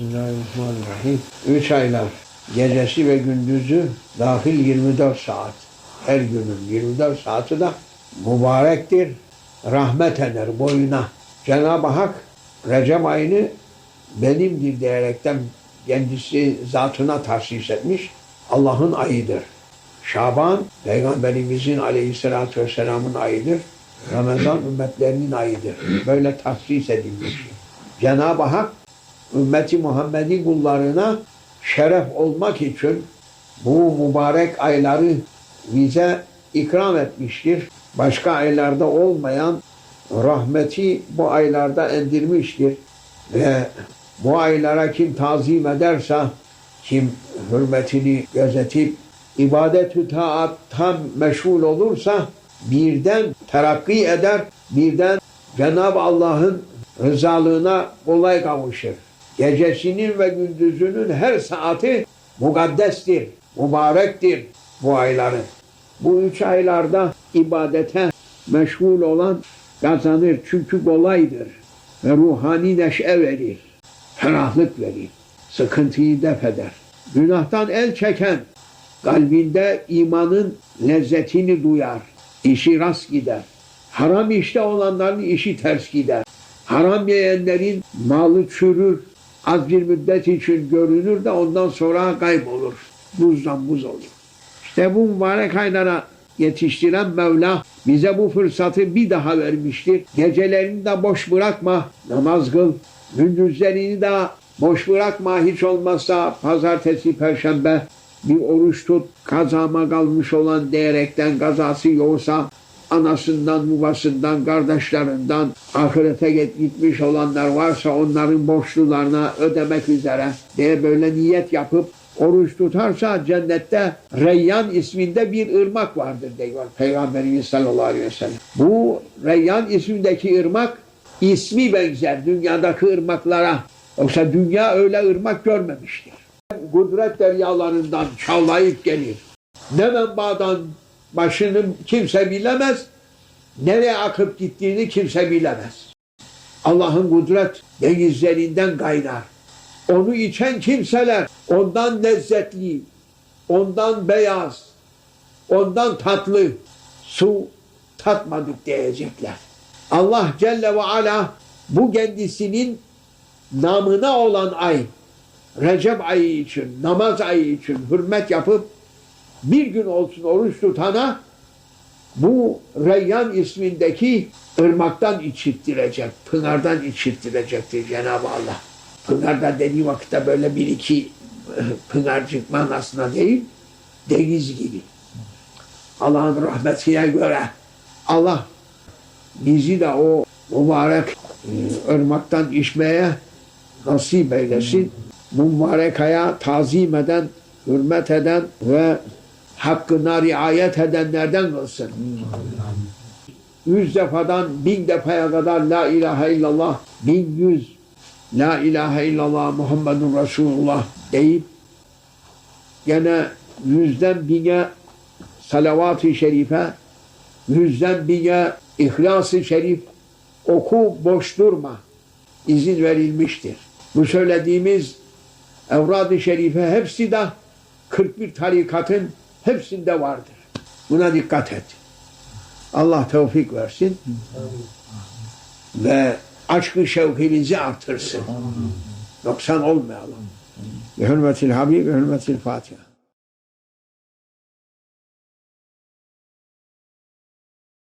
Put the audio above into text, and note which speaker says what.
Speaker 1: Bismillahirrahmanirrahim. Üç aylar. Gecesi ve gündüzü dahil 24 saat. Her günün 24 saati de mübarektir. Rahmet eder boyuna. Cenab-ı Hak Recep ayını benimdir diyerekten kendisi zatına tahsis etmiş. Allah'ın ayıdır. Şaban Peygamberimizin aleyhissalatü vesselamın ayıdır. Ramazan ümmetlerinin ayıdır. Böyle tahsis edilmiş. Cenab-ı Hak ümmeti Muhammed'in kullarına şeref olmak için bu mübarek ayları bize ikram etmiştir. Başka aylarda olmayan rahmeti bu aylarda endirmiştir. Ve bu aylara kim tazim ederse, kim hürmetini gözetip ibadet-ü taattan meşgul olursa birden terakki eder, birden Cenab-ı Allah'ın rızalığına kolay kavuşur. Gecesinin ve gündüzünün her saati mukaddestir, mübarektir bu ayların. Bu üç aylarda ibadete meşgul olan kazanır çünkü kolaydır ve ruhani neşe verir, ferahlık verir, sıkıntıyı def eder. Günahtan el çeken kalbinde imanın lezzetini duyar, işi rast gider. Haram işte olanların işi ters gider. Haram yiyenlerin malı çürür, az bir müddet için görünür de ondan sonra kaybolur. Buzdan buz olur. İşte bu mübarek aylara yetiştiren Mevla bize bu fırsatı bir daha vermiştir. Gecelerini de boş bırakma, namaz kıl. Gündüzlerini de boş bırakma hiç olmazsa pazartesi, perşembe bir oruç tut. Kazama kalmış olan diyerekten kazası yoksa anasından, babasından, kardeşlerinden ahirete gitmiş olanlar varsa onların borçlularına ödemek üzere diye böyle niyet yapıp oruç tutarsa cennette Reyyan isminde bir ırmak vardır diyor Peygamberimiz sallallahu aleyhi ve sellem. Bu Reyyan ismindeki ırmak ismi benzer dünyadaki ırmaklara. Yoksa dünya öyle ırmak görmemiştir. Kudret deryalarından çağlayıp gelir. Ne menbadan başını kimse bilemez, nereye akıp gittiğini kimse bilemez. Allah'ın kudret denizlerinden kaynar. Onu içen kimseler ondan lezzetli, ondan beyaz, ondan tatlı su tatmadık diyecekler. Allah Celle ve Ala bu kendisinin namına olan ay, Recep ayı için, namaz ayı için hürmet yapıp bir gün olsun oruç tutana bu Reyyan ismindeki ırmaktan içirttirecek, pınardan içirttirecektir Cenab-ı Allah. Pınarda dediği vakitte böyle bir iki pınarcık manasına değil, deniz gibi. Allah'ın rahmetine göre Allah bizi de o mübarek e, ırmaktan içmeye nasip eylesin. Bu mübarek aya tazim eden, hürmet eden ve hakkına riayet edenlerden kılsın. Yüz defadan bin defaya kadar La ilahe illallah, bin yüz La ilahe illallah Muhammedun Resulullah deyip gene yüzden bine salavat-ı şerife, yüzden bine ihlas-ı şerif oku boş durma izin verilmiştir. Bu söylediğimiz evrad-ı şerife hepsi de 41 tarikatın hepsinde vardır. Buna dikkat et. Allah tevfik versin ve aşkı şevkimizi artırsın. Noksan olmayalım. Bi hürmetil Habib, bi hürmetil Fatiha.